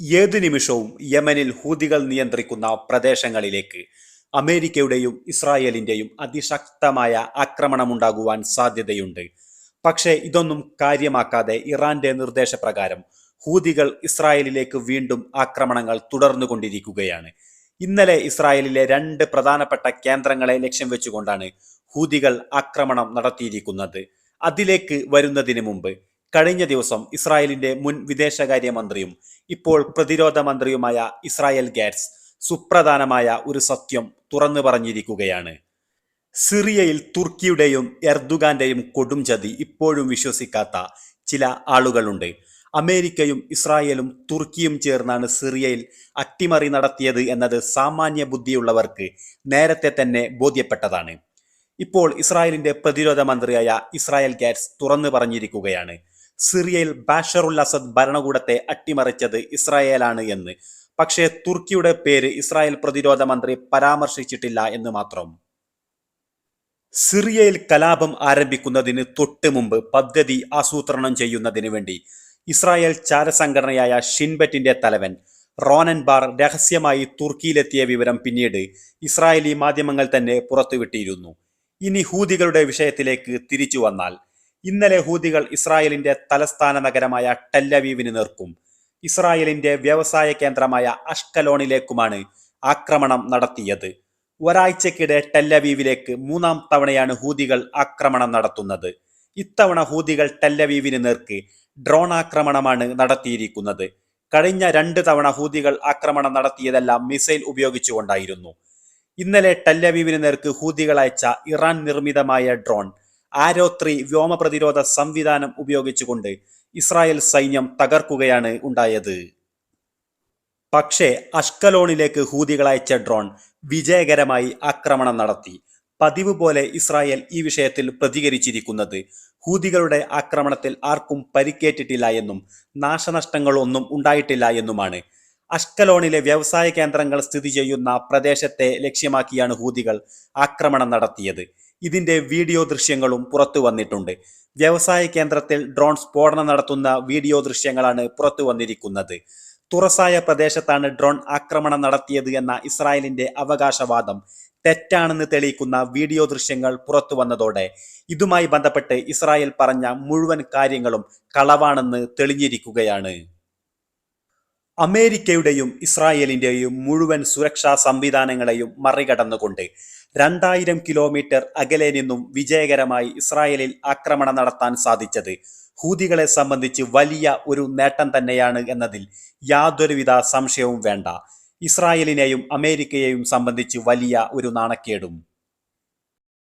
ഏത് നിമിഷവും യമനിൽ ഹൂതികൾ നിയന്ത്രിക്കുന്ന പ്രദേശങ്ങളിലേക്ക് അമേരിക്കയുടെയും ഇസ്രായേലിന്റെയും അതിശക്തമായ ആക്രമണമുണ്ടാകുവാൻ സാധ്യതയുണ്ട്. പക്ഷേ ഇതൊന്നും കാര്യമാക്കാതെ ഇറാന്റെ നിർദ്ദേശപ്രകാരം ഹൂതികൾ ഇസ്രായേലിലേക്ക് വീണ്ടും ആക്രമണങ്ങൾ തുടർന്നുകൊണ്ടിരിക്കുകയാണ്. ഇന്നലെ ഇസ്രായേലിലെ രണ്ട് പ്രധാനപ്പെട്ട കേന്ദ്രങ്ങളെ ലക്ഷ്യം വെച്ചുകൊണ്ടാണ് ഹൂതികൾ ആക്രമണം നടത്തിയിരിക്കുന്നത്. അതിലേക്ക് വരുന്നതിന് മുമ്പ് കഴിഞ്ഞ ദിവസം ഇസ്രായേലിന്റെ മുൻ വിദേശകാര്യമന്ത്രിയും ഇപ്പോൾ പ്രതിരോധ മന്ത്രിയുമായ ഇസ്രായേൽ ഗാറ്റ്സ് സുപ്രധാനമായ ഒരു സത്യം തുറന്നു പറഞ്ഞിരിക്കുകയാണ്. സിറിയയിൽ തുർക്കിയുടെയും എർദുഗാന്റെയും കൊടും ചതി ഇപ്പോഴും വിശ്വസിക്കാത്ത ചില ആളുകളുണ്ട്. അമേരിക്കയും ഇസ്രായേലും തുർക്കിയും ചേർന്നാണ് സിറിയയിൽ അട്ടിമറി നടത്തിയത് എന്നത് സാമാന്യ ബുദ്ധിയുള്ളവർക്ക് നേരത്തെ തന്നെ ബോധ്യപ്പെട്ടതാണ്. ഇപ്പോൾ ഇസ്രായേലിന്റെ പ്രതിരോധ മന്ത്രിയായ ഇസ്രായേൽ ഗാറ്റ്സ് തുറന്നു പറഞ്ഞിരിക്കുകയാണ്. സിറിയയിൽ ബാഷറുൽ അസദ് ഭരണകൂടത്തെ അട്ടിമറിച്ചത് ഇസ്രായേലാണ് എന്ന്. പക്ഷേ തുർക്കിയുടെ പേര് ഇസ്രായേൽ പ്രതിരോധ മന്ത്രി പരാമർശിച്ചിട്ടില്ല എന്ന് മാത്രം. സിറിയയിൽ കലാപം ആരംഭിക്കുന്നതിന് തൊട്ട് മുമ്പ് പദ്ധതി ആസൂത്രണം ചെയ്യുന്നതിന് വേണ്ടി ഇസ്രായേൽ ചാരസംഘടനയായ ഷിൻബറ്റിന്റെ തലവൻ റോനൻ ബാർ രഹസ്യമായി തുർക്കിയിലെത്തിയ വിവരം പിന്നീട് ഇസ്രായേലി മാധ്യമങ്ങൾ തന്നെ പുറത്തുവിട്ടിരുന്നു. ഇനി ഹൂതികളുടെ വിഷയത്തിലേക്ക് തിരിച്ചു വന്നാൽ ഇന്നലെ ഹൂതികൾ ഇസ്രായേലിന്റെ തലസ്ഥാന നഗരമായ ടെല്ലവീവിന് നേർക്കും. ഇസ്രായേലിന്റെ വ്യവസായ കേന്ദ്രമായ അഷ്കലോണിലേക്കുമാണ് ആക്രമണം നടത്തിയത്. ഒരാഴ്ചക്കിടെ ടെല്ലവീവിലേക്ക് മൂന്നാം തവണയാണ് ഹൂതികൾ ആക്രമണം നടത്തുന്നത്. ഇത്തവണ ഹൂതികൾ ടെല്ലവീവിന് നേർക്ക് ഡ്രോൺ ആക്രമണമാണ് നടത്തിയിരിക്കുന്നത്. കഴിഞ്ഞ രണ്ട് തവണ ഹൂതികൾ ആക്രമണം നടത്തിയതെല്ലാം മിസൈൽ ഉപയോഗിച്ചുകൊണ്ടായിരുന്നു. ഇന്നലെ ടെല്ലവീവിന് നേർക്ക് ഹൂതികൾ അയച്ച ഇറാൻ നിർമ്മിതമായ ഡ്രോൺ ആരോ ത്രീ വ്യോമ പ്രതിരോധ സംവിധാനം ഉപയോഗിച്ചുകൊണ്ട് ഇസ്രായേൽ സൈന്യം തകർക്കുകയാണ് ഉണ്ടായത്. പക്ഷേ അഷ്കലോണിലേക്ക് ഹൂതികൾ അയച്ച ഡ്രോൺ വിജയകരമായി ആക്രമണം നടത്തി. പതിവ് പോലെ ഇസ്രായേൽ ഈ വിഷയത്തിൽ പ്രതികരിച്ചിരിക്കുന്നത് ഹൂതികളുടെ ആക്രമണത്തിൽ ആർക്കും പരിക്കേറ്റിട്ടില്ല എന്നും നാശനഷ്ടങ്ങളൊന്നും ഉണ്ടായിട്ടില്ല എന്നുമാണ്. അഷ്കലോണിലെ വ്യവസായ കേന്ദ്രങ്ങൾ സ്ഥിതി ചെയ്യുന്ന പ്രദേശത്തെ ലക്ഷ്യമാക്കിയാണ് ഹൂതികൾ ആക്രമണം നടത്തിയത്. ഇതിന്റെ വീഡിയോ ദൃശ്യങ്ങളും പുറത്തു വന്നിട്ടുണ്ട്. വ്യവസായ കേന്ദ്രത്തിൽ ഡ്രോൺ സ്ഫോടനം നടത്തുന്ന വീഡിയോ ദൃശ്യങ്ങളാണ് പുറത്തു വന്നിരിക്കുന്നത്. തുറസായ പ്രദേശത്താണ് ഡ്രോൺ ആക്രമണം നടത്തിയത് എന്ന ഇസ്രായേലിന്റെ അവകാശവാദം തെറ്റാണെന്ന് തെളിയിക്കുന്ന വീഡിയോ ദൃശ്യങ്ങൾ പുറത്തു വന്നതോടെ ഇതുമായി ബന്ധപ്പെട്ട് ഇസ്രായേൽ പറഞ്ഞ മുഴുവൻ കാര്യങ്ങളും കളവാണെന്ന് തെളിഞ്ഞിരിക്കുകയാണ്. അമേരിക്കയുടെയും ഇസ്രായേലിന്റെയും മുഴുവൻ സുരക്ഷാ സംവിധാനങ്ങളെയും മറികടന്നുകൊണ്ട് രണ്ടായിരം കിലോമീറ്റർ അകലെ നിന്നും വിജയകരമായി ഇസ്രായേലിൽ ആക്രമണം നടത്താൻ സാധിച്ചത് ഹൂതികളെ സംബന്ധിച്ച് വലിയ ഒരു നേട്ടം തന്നെയാണ് എന്നതിൽ യാതൊരുവിധ സംശയവും വേണ്ട. ഇസ്രായേലിനെയും അമേരിക്കയെയും സംബന്ധിച്ച് വലിയ ഒരു നാണക്കേടും.